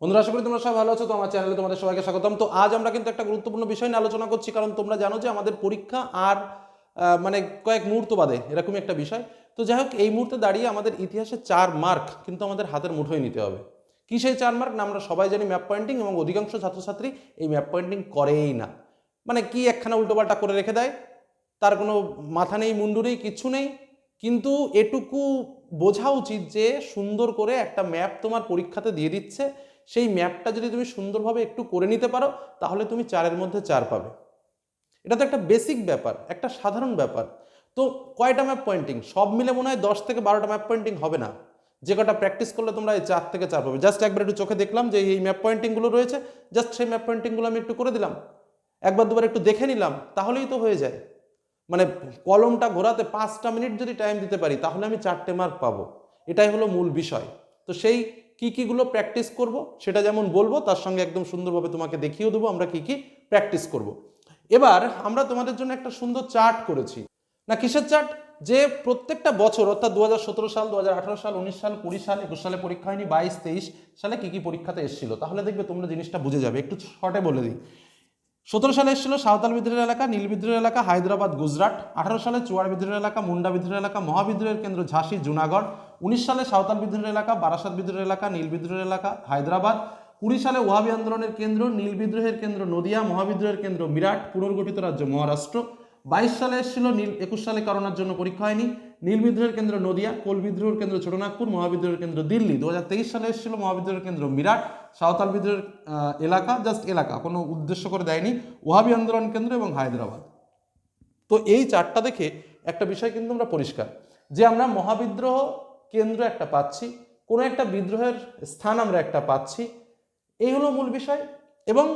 বন্ধুরা, আশা করি তোমরা সবাই ভালো আছো, তো আমার চ্যানেলে তোমাদের সবাইকে স্বাগতম। তো আজ আমরা কিন্তু একটা গুরুত্বপূর্ণ বিষয় নিয়ে আলোচনা করছি, কারণ তোমরা জানো যে আমাদের পরীক্ষা আর মানে কয়েক মুহূর্ত বাদে এরকমই একটা বিষয়। তো যাই হোক, এই মুহূর্তে দাঁড়িয়ে আমাদের ইতিহাসে চার মার্ক কিন্তু আমাদের হাতের মুঠোয় নিতে হবে। কি সেই চার মার্ক না, আমরা সবাই জানি ম্যাপ পয়েন্টিং এবং অধিকাংশ ছাত্রছাত্রী এই ম্যাপ পয়েন্টিং করেই না। মানে কি একখানা উল্টোপাল্টা করে রেখে দেয়, তার কোনো মাথা নেই, মুন্ডু নেই, কিচ্ছু নেই। কিন্তু এটুকু বোঝা উচিত যে সুন্দর করে একটা ম্যাপ তোমার পরীক্ষাতে দিয়ে দিচ্ছে সেই ম্যাপটা যদি তুমি সুন্দরভাবে একটু করে নিতে পারো, তাহলে তুমি চারের মধ্যে চার পাবে। এটা তো একটা বেসিক ব্যাপার, একটা সাধারণ ব্যাপার। তো কয়টা ম্যাপ পয়েন্টিং সব মিলে মনে হয় দশ থেকে বারোটা ম্যাপ পয়েন্টিং হবে না। যে কটা প্র্যাকটিস করলে তোমরা এই চার থেকে চার পাবে। জাস্ট একবার একটু চোখে দেখলাম যে এই ম্যাপ পয়েন্টিংগুলো রয়েছে জাস্ট সেই ম্যাপ পয়েন্টিংগুলো আমি একটু করে দিলাম। একবার দুবার একটু দেখে নিলাম, তাহলেই তো হয়ে যায়। মানে কলমটা ঘোরাতে পাঁচটা মিনিট যদি টাইম দিতে পারি, তাহলে আমি চারটে মার্ক পাবো। এটাই হলো মূল বিষয়। তো সেই কি কিগুলো প্র্যাকটিস করব, সেটা যেমন বলব, তার সঙ্গে একদম সুন্দরভাবে তোমাকে দেখিয়েও দেবো আমরা কি কি প্র্যাকটিস করব। এবার আমরা তোমাদের জন্য একটা সুন্দর চার্ট করেছি। না, কিসের চার্ট যে প্রত্যেকটা বছর, অর্থাৎ দুহাজার সতেরো সাল, দুহাজার আঠারো সাল, উনিশ সাল, কুড়ি সাল, একুশ সালে পরীক্ষা হয়নি, বাইশ, তেইশ সালে কি কি পরীক্ষাতে এসেছিল? তাহলে দেখবে তোমরা জিনিসটা বুঝে যাবে, একটু শর্টে বলে দিই। সতেরো সালে এসেছিল সাঁওতাল বিদ্রোহের এলাকা, নীল বিদ্রোহের এলাকা, হায়দ্রাবাদ, গুজরাট। আঠারো সালে চুয়ার বিদ্রোহের এলাকা, মুন্ডা বিদ্রোহের এলাকা, মহাবিদ্রোহের কেন্দ্র ঝাঁসি, জুনাগড়। উনিশ সালে সাঁওতাল বিদ্রোহের এলাকা, বারাসাত বিদ্রোহের এলাকা, নীল বিদ্রোহের এলাকা, হায়দ্রাবাদ। কুড়ি সালে ওয়াবি আন্দোলনের কেন্দ্র, নীল বিদ্রোহের কেন্দ্র, নদিয়া, মহাবিদ্রোহের কেন্দ্র মিরাট পুনর্গঠিত রাজ্য মহারাষ্ট্র। বাইশ সালে এসেছিল নীল, একুশ সালে করোনার জন্য পরীক্ষা হয়নি। নীল বিদ্রোহের কেন্দ্র নদিয়া, কোল বিদ্রোহের কেন্দ্র ছোটনাগপুর, মহাবিদ্রোহের কেন্দ্র দিল্লি। দু হাজার তেইশ সালে এসেছিল মহাবিদ্রোহের কেন্দ্র মিরাট সাঁওতাল বিদ্রোহের এলাকা জাস্ট এলাকা, কোনো উদ্দেশ্য করে দেয়নি। ওহাবি আন্দোলন কেন্দ্র এবং হায়দ্রাবাদ। তো এই চারটা দেখে একটা বিষয় কিন্তু আমরা পরিষ্কার, যে আমরা মহাবিদ্রোহ কেন্দ্র একটা পাচ্ছি, কোনো একটা বিদ্রোহের স্থান আমরা একটা পাচ্ছি। এই হলো মূল বিষয় এবং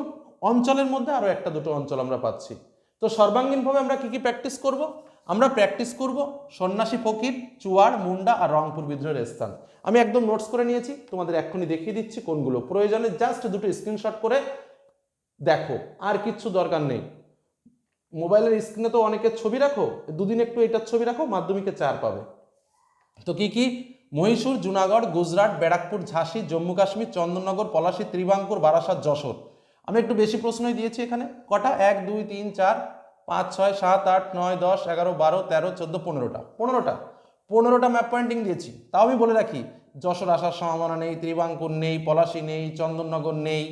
অঞ্চলের মধ্যে আরও একটা দুটো অঞ্চল আমরা পাচ্ছি। তো সর্বাঙ্গীনভাবে আমরা কি কি প্র্যাকটিস করব? আমরা প্র্যাকটিস করব সন্ন্যাসী, ফকির, চুয়ার, মুন্ডা আর রংপুর বিদ্রোহের স্থান। আমি একদম নোটস করে নিয়েছি, তোমাদের এক্ষুনি দেখিয়ে দিচ্ছি কোনগুলো। প্রয়োজনে জাস্ট দুটো স্ক্রিনশট করে দেখো, আর কিচ্ছু দরকার নেই। মোবাইলের স্ক্রিনে তো অনেকের ছবি রাখো, দুদিন একটু এটার ছবি রাখো, মাধ্যমিকে চার পাবে। তো কি কি? মহীশূর, জুনাগড়, গুজরাট, ব্যারাকপুর, ঝাঁসি, জম্মু কাশ্মীর, চন্দননগর, পলাশী, ত্রিবাঙ্কুর, বারাসাত, যশোর। আমি একটু বেশি প্রশ্নই দিয়েছি এখানে। কটা? এক, দুই, তিন, চার, পাঁচ, ছয়, সাত, আট, নয়, দশ, এগারো, বারো, তেরো, চোদ্দ, পনেরোটা। পনেরোটা? পনেরোটা ম্যাপ পয়েন্টিং দিয়েছি। তাও আমি বলে রাখি, যশোর আসার সম্ভাবনা নেই, ত্রিবাঙ্কুর নেই, পলাশী নেই, চন্দননগর নেই।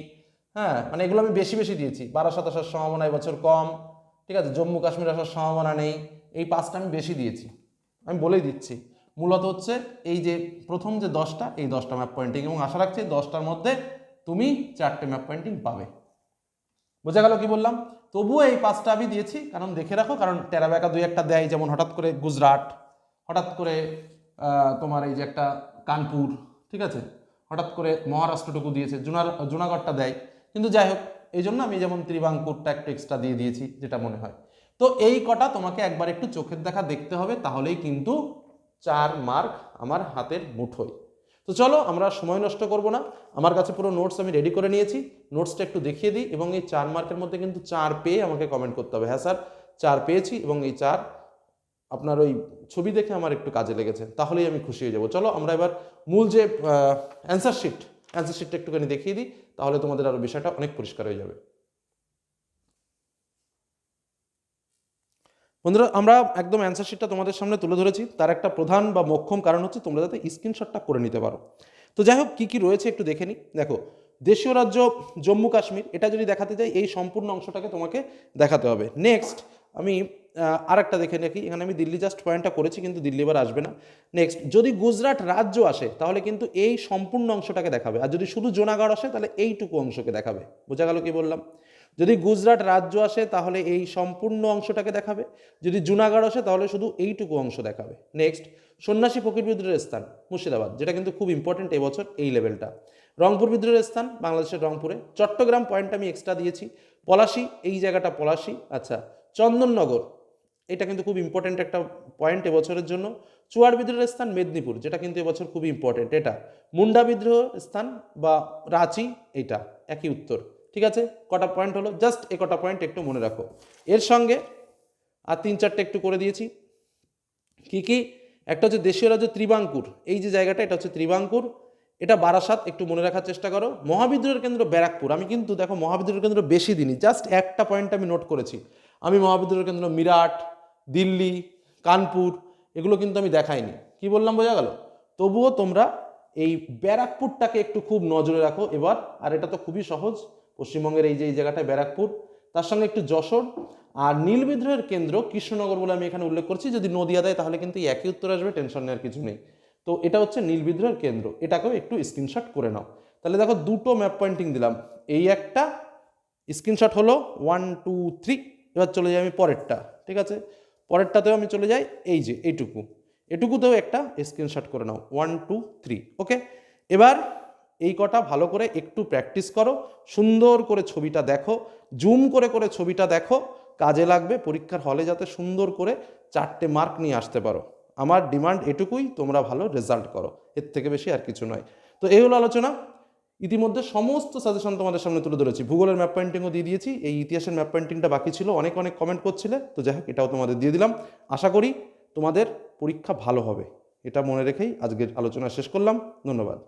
হ্যাঁ মানে এগুলো আমি বেশি বেশি দিয়েছি। বারাসাত আসার সম্ভাবনা এবছর কম। ঠিক আছে? জম্মু কাশ্মীর আসার সম্ভাবনা নেই। এই পাঁচটা আমি বেশি দিয়েছি। আমি বলেই দিচ্ছি। মূলত হচ্ছে এই যে প্রথম যে দশটা, এই দশটা ম্যাপ পয়েন্টিং এবং আশা রাখছি দশটার মধ্যে তুমি চারটে ম্যাপ পয়েন্টিং পাবে। বোঝা গেল কি বললাম? তবুও এই পাঁচটা আমি দিয়েছি, কারণ দেখে রাখো, কারণ টেরাবেকা দুই একটা দেয়, যেমন হঠাৎ করে গুজরাট, হঠাৎ করে তোমার এই যে একটা কানপুর, ঠিক আছে? হঠাৎ করে মহারাষ্ট্রটুকু দিয়েছে জুনার জুনাগড়টা দেয়। কিন্তু যাই হোক এই জন্য আমি যেমন ত্রিবাঙ্কুরটা একটু এক্সট্রা দিয়ে দিয়েছি, যেটা মনে হয়। তো এই কটা তোমাকে একবার একটু চোখের দেখা দেখতে হবে, তাহলেই কিন্তু চার মার্ক আমার হাতের মুঠোয়। তো চলো আমরা সময় নষ্ট করব না। আমার কাছে পুরো নোটস আমি রেডি করে নিয়েছি। নোটসটা একটু দেখিয়ে দিই এবং এই চার মার্কের মধ্যে কিন্তু চার পেয়ে আমাকে কমেন্ট করতে হবে। হ্যাঁ স্যার, চার পেয়েছি এবং এই চার আপনার ওই ছবি দেখে আমার একটু কাজে লেগেছে। তাহলেই আমি খুশি হয়ে যাব। চলো আমরা এবার মূল যে অ্যান্সার শিট অ্যান্সার শিটটা একটুখানি দেখিয়ে দিই। তাহলে তোমাদের আরও বিষয়টা অনেক পরিষ্কার হয়ে যাবে। বন্ধুরা, আমরা একদম অ্যান্সার শিটটা তোমাদের সামনে তুলে ধরেছি। তার একটা প্রধান বা মোক্ষম কারণ হচ্ছে তোমরা যাতে স্ক্রিনশটটা করে নিতে পারো। তো যাই হোক, কী কী রয়েছে একটু দেখে নিই। দেখো, দেশীয় রাজ্য জম্মু কাশ্মীর এটা যদি দেখাতে যাই, এই সম্পূর্ণ অংশটাকে তোমাকে দেখাতে হবে। নেক্সট আমি আর একটা দেখে নাকি এখানে আমি দিল্লি জাস্ট পয়েন্টটা করেছি, কিন্তু দিল্লি এবার আসবে না। নেক্সট যদি গুজরাট রাজ্য আসে, তাহলে কিন্তু এই সম্পূর্ণ অংশটাকে দেখাবে। আর যদি শুধু জোনাগড় আসে, তাহলে এইটুকু অংশকে দেখাবে। বোঝা গেল কি বললাম? যদি গুজরাট রাজ্য আসে, তাহলে এই সম্পূর্ণ অংশটাকে দেখাবে। যদি জুনাগড় আসে, তাহলে শুধু এইটুকু অংশ দেখাবে। নেক্সট সন্ন্যাসী ফকির বিদ্রোহের স্থান, মুর্শিদাবাদ, যেটা কিন্তু খুব ইম্পর্টেন্ট এবছর এই লেভেলটা রংপুর বিদ্রোহের স্থান, বাংলাদেশের রংপুরে। চট্টগ্রাম পয়েন্ট আমি এক্সট্রা দিয়েছি। পলাশি, এই জায়গাটা পলাশি। আচ্ছা চন্দননগর এটা কিন্তু খুব ইম্পর্টেন্ট একটা পয়েন্ট এবছরের জন্য। চুয়ার বিদ্রোহের স্থান মেদিনীপুর, যেটা কিন্তু এবছর খুবই ইম্পর্টেন্ট এটা মুন্ডা বিদ্রোহ স্থান বা রাঁচি, এটা একই উত্তর। ঠিক আছে? কটা পয়েন্ট হলো? জাস্ট এ কটা পয়েন্ট একটু মনে রাখো। এর সঙ্গে আর তিন চারটে একটু করে দিয়েছি। কি কি? একটা হচ্ছে দেশীয় রাজ্য ত্রিবাঙ্কুর। এই যে জায়গাটা, এটা হচ্ছে ত্রিবাঙ্কুর। এটা বারাসাত একটু মনে রাখার চেষ্টা করো। মহাবিদ্রোহের কেন্দ্র ব্যারাকপুর। আমি কিন্তু দেখো মহাবিদ্রোহের কেন্দ্র বেশি দিনই জাস্ট একটা পয়েন্ট আমি নোট করেছি। আমি মহাবিদ্রোহের কেন্দ্র, মিরাট দিল্লি, কানপুর, এগুলো কিন্তু আমি দেখাইনি। কি বললাম, বোঝা গেল? তবুও তোমরা এই ব্যারাকপুরটাকে একটু খুব নজরে রাখো এবার। আর এটা তো খুবই সহজ, পশ্চিমবঙ্গের এই যে, এই জায়গাটায় ব্যারাকপুর। তার সঙ্গে একটু যশোর। আর নীল বিদ্রোহের কেন্দ্র কৃষ্ণনগর বলে আমি এখানে উল্লেখ করছি। যদি নদিয়া দেয়, তাহলে কিন্তু একই উত্তর আসবে, টেনশন নেওয়ার কিছু নেই। তো এটা হচ্ছে নীল বিদ্রোহের কেন্দ্র। এটাকেও একটু স্ক্রিনশট করে নাও। তাহলে দেখো, দুটো ম্যাপ পয়েন্টিং দিলাম। এই একটা, স্ক্রিনশট হলো ওয়ান, টু, থ্রি। এবার চলে যাই আমি পরেরটা, ঠিক আছে? পরেরটাতেও আমি চলে যাই, এই যে এইটুকু এটুকুতেও একটা স্ক্রিনশট করে নাও ওয়ান টু থ্রি ওকে এবার এই কটা ভালো করে একটু প্র্যাকটিস করো, সুন্দর করে ছবিটা দেখো জুম করে করে ছবিটা দেখো, কাজে লাগবে পরীক্ষার হলে যাতে সুন্দর করে চারটে মার্ক নিয়ে আসতে পারো। আমার ডিমান্ড এটুকুই, তোমরা ভালো রেজাল্ট করো, এর থেকে বেশি আর কিছু নয়। তো এই হলো আলোচনা ইতিমধ্যে সমস্ত সাজেশন তোমাদের সামনে তুলে ধরেছি। ভূগোলের ম্যাপ পয়েন্টিংও দিয়ে দিয়েছি। এই ইতিহাসের ম্যাপ পয়েন্টিংটা বাকি ছিল, অনেক অনেক কমেন্ট করছিলে, তো যাই হোক, এটাও তোমাদের দিয়ে দিলাম। আশা করি তোমাদের পরীক্ষা ভালো হবে, এটা মনে রেখেই আজকের আলোচনা শেষ করলাম। ধন্যবাদ।